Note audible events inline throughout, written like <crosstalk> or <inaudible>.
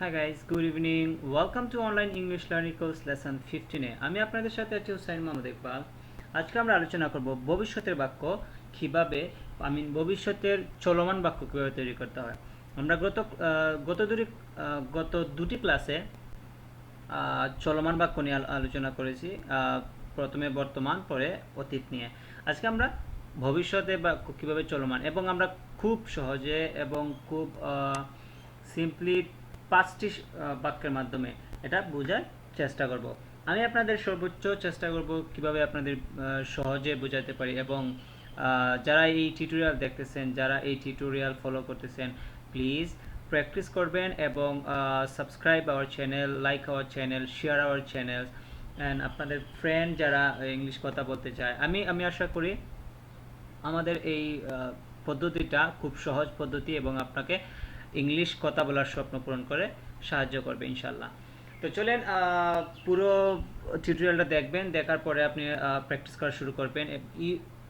Hi guys good evening welcome to online English learning course lesson ফিফটিনে আমি আপনাদের সাথে আছি হুসাইন মোহাম্মদ ইকবাল। আজকে আমরা আলোচনা করব ভবিষ্যতের বাক্য কীভাবে আমি ভবিষ্যতের চলমান বাক্য কীভাবে তৈরি করতে হয়। আমরা গত গত দুটি গত দুটি ক্লাসে চলমান বাক্য নিয়ে আলোচনা করেছি প্রথমে বর্তমান, পরে অতীত নিয়ে। আজকে আমরা ভবিষ্যতে বাক্য কীভাবে চলমান এবং আমরা খুব সহজে এবং খুব সিম্পলি পাঁচটি বাক্যের মাধ্যমে এটা বোঝার চেষ্টা করব। আমি আপনাদের সর্বোচ্চ চেষ্টা করব কীভাবে আপনাদের সহজে বোঝাতে পারি এবং যারা এই টিউটোরিয়াল দেখতেছেন, যারা এই টিউটোরিয়াল ফলো করতেছেন প্লিজ প্র্যাকটিস করবেন এবং subscribe our channel like our channel share our channel and আপনাদের ফ্রেন্ড যারা ইংলিশ কথা বলতে চায়। আমি আমি আশা করি আমাদের এই পদ্ধতিটা খুব সহজ পদ্ধতি এবং আপনাকে ইংলিশ কথা বলার স্বপ্ন পূরণ করে সাহায্য করবে ইনশাল্লাহ তো চলেন পুরো টিউটোরিয়ালটা দেখবেন, দেখার পরে আপনি প্র্যাকটিস করা শুরু করবেন।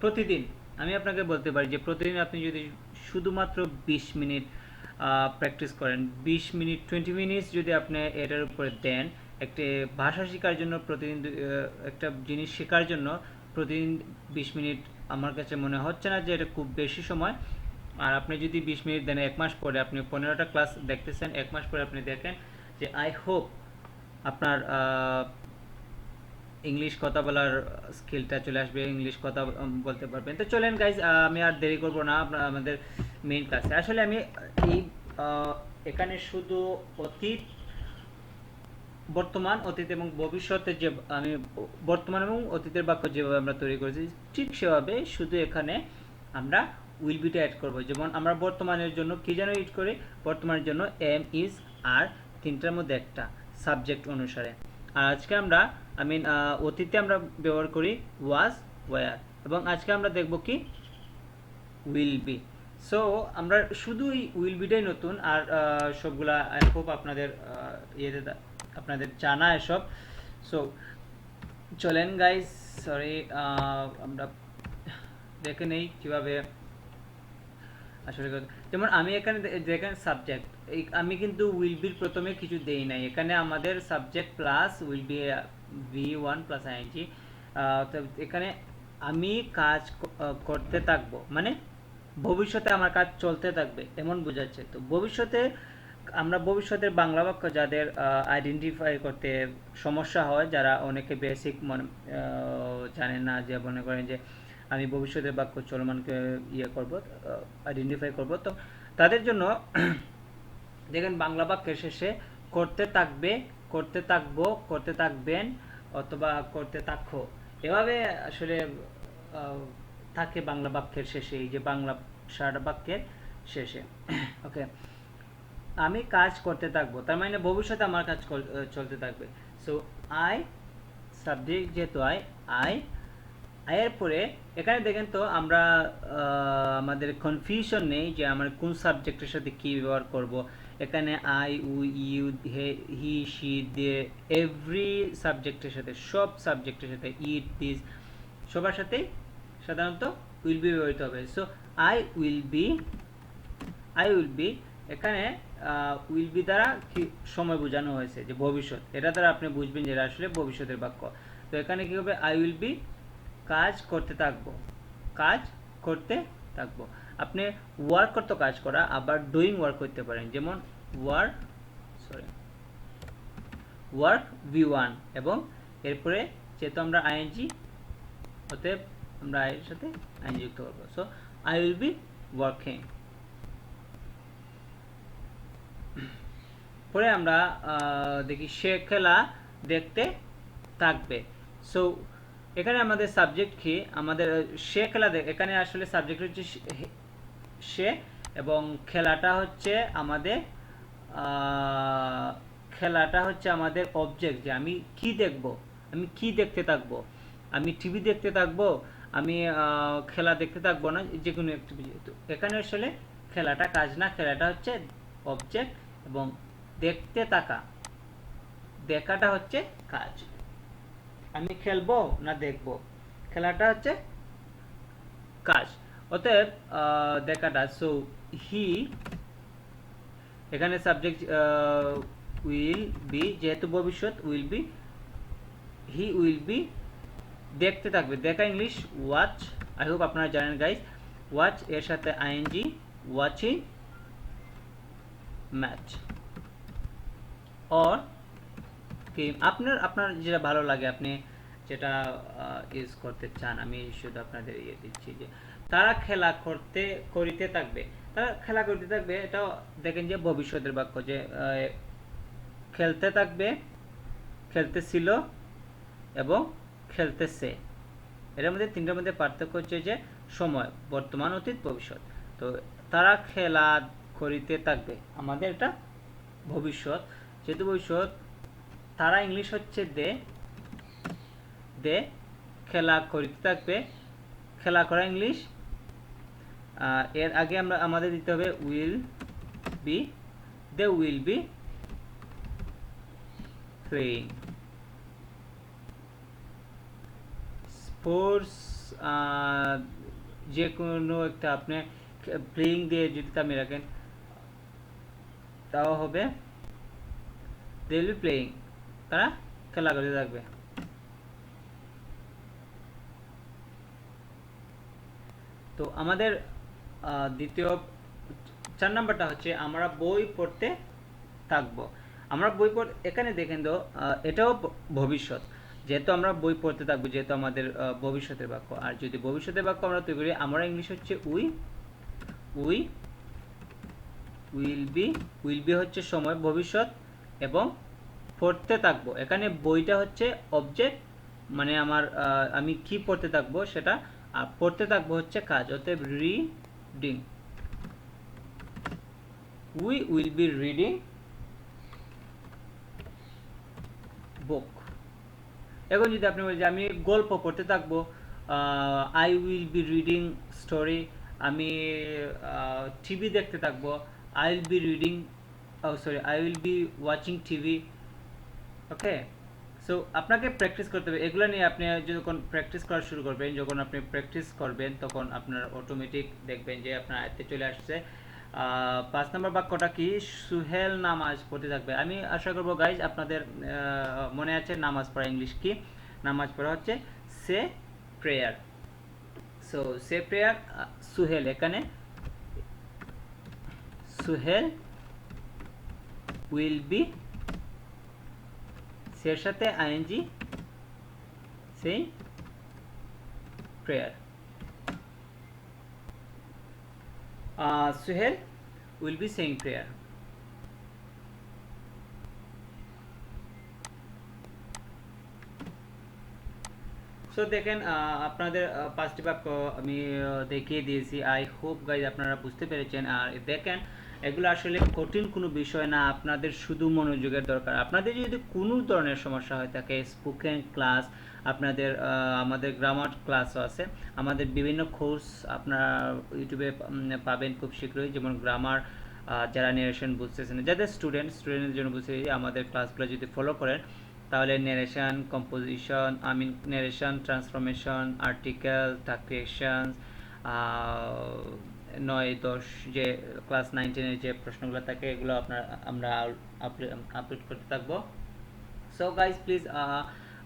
প্রতিদিন, আমি আপনাকে বলতে পারি যে প্রতিদিন আপনি যদি শুধুমাত্র বিশ মিনিট প্র্যাকটিস করেন, বিশ মিনিট টোয়েন্টি মিনিটস যদি আপনি এটার উপরে দেন, একটি ভাষা শেখার জন্য প্রতিদিন একটা জিনিস শেখার জন্য প্রতিদিন বিশ মিনিট আমার কাছে মনে হচ্ছে না যে এটা খুব বেশি সময়। আর আপনি যদি বিশ মিনিট দেন, এক মাস পরে আপনি পনেরোটা ক্লাস দেখতেছেন, এক মাস পরে আপনি দেখেন যে আই হোপ আপনার ইংলিশ কথা বলার স্কিলটা চলে আসবে ইংলিশ কথা বলতে পারবেন। তো চলেন গাইজ আমি আর দেরি করব না, আপনার, আমাদের মেইন ক্লাসে আসলে আমি এই এখানে শুধু অতীত, বর্তমান, অতীত এবং ভবিষ্যতে যে, আমি, বর্তমান এবং অতীতের বাক্য যেভাবে আমরা তৈরি করেছি, ঠিক সেভাবে শুধু এখানে আমরা উইল বিটা অ্যাড করব। যেমন আমরা বর্তমানের জন্য কি যেন ইউজ করি? বর্তমানের জন্য এম ইজ আর তিনটার মধ্যে একটা সাবজেক্ট অনুসারে। আর আজকে আমরা আই মিন অতীতে আমরা ব্যবহার করি ওয়াজ ওয়ার এবং আজকে আমরা দেখব কি? উইল বি সো আমরা শুধু এই উইল বিটাই নতুন, আর সবগুলা আই হোপ আপনাদের ইয়েতে আপনাদের জানা এসব। সো চলেন গাইস সরি আমরা দেখে নেই কীভাবে আসলে যেমন আমি এখানে দেখেন সাবজেক্ট আমি কিন্তু উইল বির প্রথমে কিছু দেই নাই। এখানে আমাদের subject plus will be V one plus ING এখানে আমি কাজ করতে থাকব। মানে ভবিষ্যতে আমার কাজ চলতে থাকবে, এমন বোঝাচ্ছে। তো ভবিষ্যতে আমরা ভবিষ্যতের বাংলা বাক্য যাদের আইডেন্টিফাই করতে সমস্যা হয়, যারা অনেকে বেসিক মনে জানেন না, যে মনে করেন যে আমি ভবিষ্যতের বাক্য চলমানকে ইয়ে করব আইডেন্টিফাই করব। তো তাদের জন্য <clears throat> দেখেন বাংলা বাক্যের শেষে করতে থাকবে, করতে থাকব, করতে থাকবেন অথবা করতে থাকো। এভাবে আসলে থাকে বাংলা বাক্যের শেষে, এই যে বাংলা সারা বাক্যের শেষে। <clears throat> ওকে আমি কাজ করতে থাকব, তার মানে ভবিষ্যতে আমার কাজ চলতে থাকবে। সো আই সাবজেক্ট যেহেতু আই আই আয়ের পরে এখানে দেখেন তো আমরা আমাদের কনফিউশন নেই যে আমরা কোন সাবজেক্টের সাথে কি ব্যবহার করব। এখানে I uh you he he she they every সাবজেক্টের সাথে, সব সাবজেক্টের সাথে ইট দিস সবার সাথেই সাধারণত উইল বি ব্যবহৃত হবে। So I will be I will be এখানে উইল বি দ্বারা কি সময় বোঝানো হয়েছে যে ভবিষ্যৎ। এটা দ্বারা আপনি বুঝবেন যে এটা আসলে ভবিষ্যতের বাক্য। তো এখানে কি হবে? আই উইল বি কাজ করতে থাকব। কাজ করতে থাকব। আপনি ওয়ার্ক করতে কাজ করা, আবার ডুইং ওয়ার্ক করতে পারেন। যেমন work sorry work V one এবং এরপরে যেহেতু আমরা আইএনজি অতএব আমরা এর সাথে আইন যুক্ত করব। So I will be working পরে আমরা দেখি সে খেলা দেখতে থাকবে। সো এখানে আমাদের সাবজেক্ট কি? আমাদের, সে খেলা দেখ এখানে আসলে সাবজেক্ট হচ্ছে সে- এবং খেলাটা হচ্ছে আমাদের খেলাটা হচ্ছে আমাদের অবজেক্ট যে আমি কি দেখব? আমি কি দেখতে থাকব? আমি টিভি দেখতে থাকব? আমি খেলা দেখতে থাকব না? যে কোনো একটি এখানে আসলে খেলাটা কাজ না, খেলাটা হচ্ছে অবজেক্ট এবং দেখতে থাকা। দেখাটা হচ্ছে কাজ। আমি খেলব না দেখব? খেলাটা হচ্ছে কাজ। অতএব দেখাটা সো হি এখানে সাবজেক্ট উইল বি যেহেতু ভবিষ্যৎ will be he will be দেখতে থাকবে। দেখা ইংলিশ ওয়াচ আই হোপ আপনারা জানেন গাইজ ওয়াচ এর সাথে আইএনজি ওয়াচিং ম্যাচ অর কি আপনার আপনার যেটা ভালো লাগে, আপনি যেটা ইউজ করতে চান, আমি শুধু আপনাদের ইয়ে দিচ্ছি যে, তারা খেলা করতে, করিতে থাকবে। তারা খেলা করতে থাকবে, এটাও দেখেন যে ভবিষ্যতের বাক্য যে খেলতে থাকবে, খেলতেছিল এবং খেলতেছে। এর মধ্যে তিনটার মধ্যে পার্থক্য হচ্ছে যে, সময়, বর্তমান, অতীত, ভবিষ্যৎ। তো তারা খেলা করিতে থাকবে। আমাদের এটা ভবিষ্যৎ। যেহেতু ভবিষ্যৎ তারা ইংলিশ হচ্ছে দে দে, খেলা করিতে থাকবে? খেলা করা ইংলিশ। এর আগে আমরা, আমাদের দিতে হবে will be, they will be playing sports যে কোনো একটা আপনি প্লেইং দিয়ে যদি আপনি রাখেন তাও হবে, দে উইল বি প্লেইং তারা খেলা করতে থাকবে তো আমাদের দ্বিতীয়, চার নাম্বারটা হচ্ছে আমরা বই পড়তে থাকব। আমরা বই পড়, এখানে দেখেন তো এটাও ভবিষ্যৎ। যেহেতু আমরা বই পড়তে থাকব, যেহেতু আমাদের ভবিষ্যতের বাক্য। আর যদি ভবিষ্যতের বাক্য আমরা তৈরি করি, আমরা ইংলিশ হচ্ছে we we will be will be হচ্ছে সময়, ভবিষ্যৎ এবং পড়তে থাকব। এখানে বইটা হচ্ছে অবজেক্ট মানে আমার আমি কি পড়তে থাকব সেটা, আর পড়তে থাকব হচ্ছে কাজ। অতএব reading we will be reading book এখন যদি আপনি বলেন আমি গল্প পড়তে থাকব I will be reading story আমি টিভি দেখতে থাকব I will be reading sorry I will be watching TV okay so আপনাকে প্র্যাকটিস করতে হবে। এগুলো নিয়ে আপনি যখন প্র্যাকটিস করা শুরু করবেন, যখন আপনি প্র্যাকটিস করবেন, তখন আপনার অটোমেটিক দেখবেন যে আপনার আয়ত্তে চলে আসছে। পাঁচ নম্বর বাক্যটা কি? সুহেল নামাজ পড়তে থাকবে। আমি আশা করব গাইজ আপনাদের মনে আছে নামাজ পড়া ইংলিশ কি? নামাজ পড়া হচ্ছে say prayer so say prayer Suhel. এখানে সুহেল উইল বি সের সাথে আইএনজি, সেই prayer. Suhel will be saying prayer. So দেখেন আপনাদের পাঁচটি বাক্য আমি দেখিয়ে দিয়েছি। আই হোপ গাইজ আপনারা বুঝতে পেরেছেন। আর দেখেন এগুলো আসলে কঠিন কোনো বিষয় না, আপনাদের শুধু মনোযোগের দরকার। আপনাদের যদি কোনো ধরনের সমস্যা হয়ে থাকে স্পোকেন ক্লাস আপনাদের আমাদের গ্রামার ক্লাসও আছে, আমাদের বিভিন্ন কোর্স আপনারা ইউটিউবে পাবেন খুব শীঘ্রই, যেমন গ্রামার যারা নেরেশন বুঝতেছেন যাদের স্টুডেন্ট স্টুডেন্টের জন্য বুঝতে আমাদের ক্লাসগুলো যদি ফলো করেন, তাহলে narration composition I mean narration transformation article ট্রাক্রিয়েশন নয়, দশ যে ক্লাস নাইন টেনের যে প্রশ্নগুলো থাকে, এগুলো আপনার, আমরা আপলোড করতে থাকব। So guys please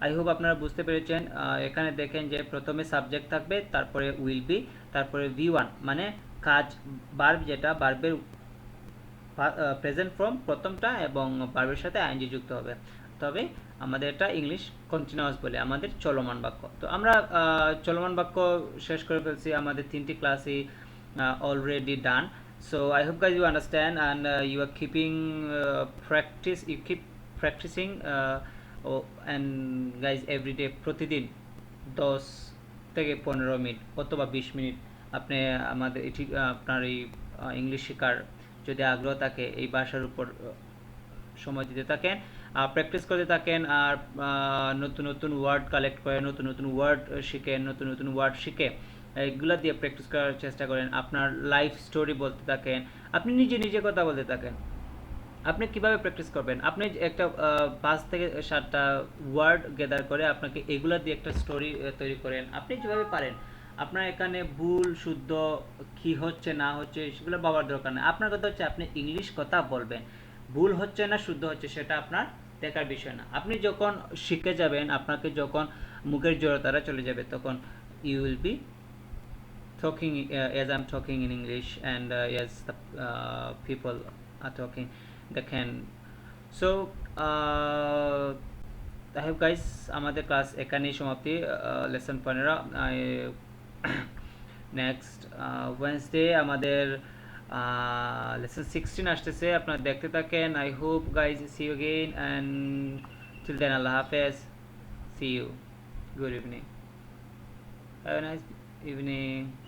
I hope আপনারা বুঝতে পেরেছেন। এখানে দেখেন যে প্রথমে সাবজেক্ট থাকবে, তারপরে উইল বি তারপরে ভি ওয়ান মানে কাজ বার্ব যেটা বার্বের প্রেজেন্ট ফর্ম প্রথমটা এবং বার্বের সাথে আইনজি যুক্ত হবে। তবে আমাদের এটা ইংলিশ কন্টিনিউয়াস বলে, আমাদের চলমান বাক্য। তো আমরা চলমান বাক্য শেষ করে ফেলছি। আমাদের তিনটি ক্লাসই already done so i hope guys you understand and uh, you are keeping uh, practice you keep practicing uh, and guys every day প্রতিদিন দশ থেকে পনেরো মিনিট অথবা বিশ মিনিট আপনি আমাদের এটি আপনার এই ইংলিশ শেখার যদি আগ্রহ থাকে এই ভাষার উপর সময় দিতে থাকেন আর প্র্যাকটিস করতে থাকেন আর নতুন নতুন ওয়ার্ড কালেক্ট করে নতুন নতুন ওয়ার্ড শিখেন নতুন নতুন ওয়ার্ড শিখে এগুলা দিয়ে প্র্যাকটিস করার চেষ্টা করেন, আপনার লাইফ স্টোরি বলতে থাকেন, আপনি নিজে নিজে কথা বলতে থাকেন। আপনি কীভাবে প্র্যাকটিস করবেন? আপনি একটা পাঁচ থেকে সাতটা ওয়ার্ড গেদার করে আপনাকে এগুলা দিয়ে একটা স্টোরি তৈরি করেন। আপনি যেভাবে পারেন, আপনার এখানে ভুল, শুদ্ধ, কি হচ্ছে, না হচ্ছে, সেগুলো বাবার দরকার নেই। আপনার কথা হচ্ছে আপনি ইংলিশ কথা বলবেন। ভুল হচ্ছে না, শুদ্ধ হচ্ছে, সেটা আপনার দেখার বিষয় না। আপনি যখন শিখে যাবেন, আপনাকে যখন মুখের জড়তারা চলে যাবে, তখন you will be talking uh, as I'm talking in English and uh, as the uh, people are talking they can. So I have guys আমাদের ক্লাস এখানেই সমাপ্তি লেসন পনেরো নেক্সট ওয়েন্সডে <coughs> আমাদের লেসন সিক্সটিন আসতেছে আপনারা দেখতে থাকেন I hope guys see you again and till then আল্লাহ হাফেজ see you good evening have a nice evening.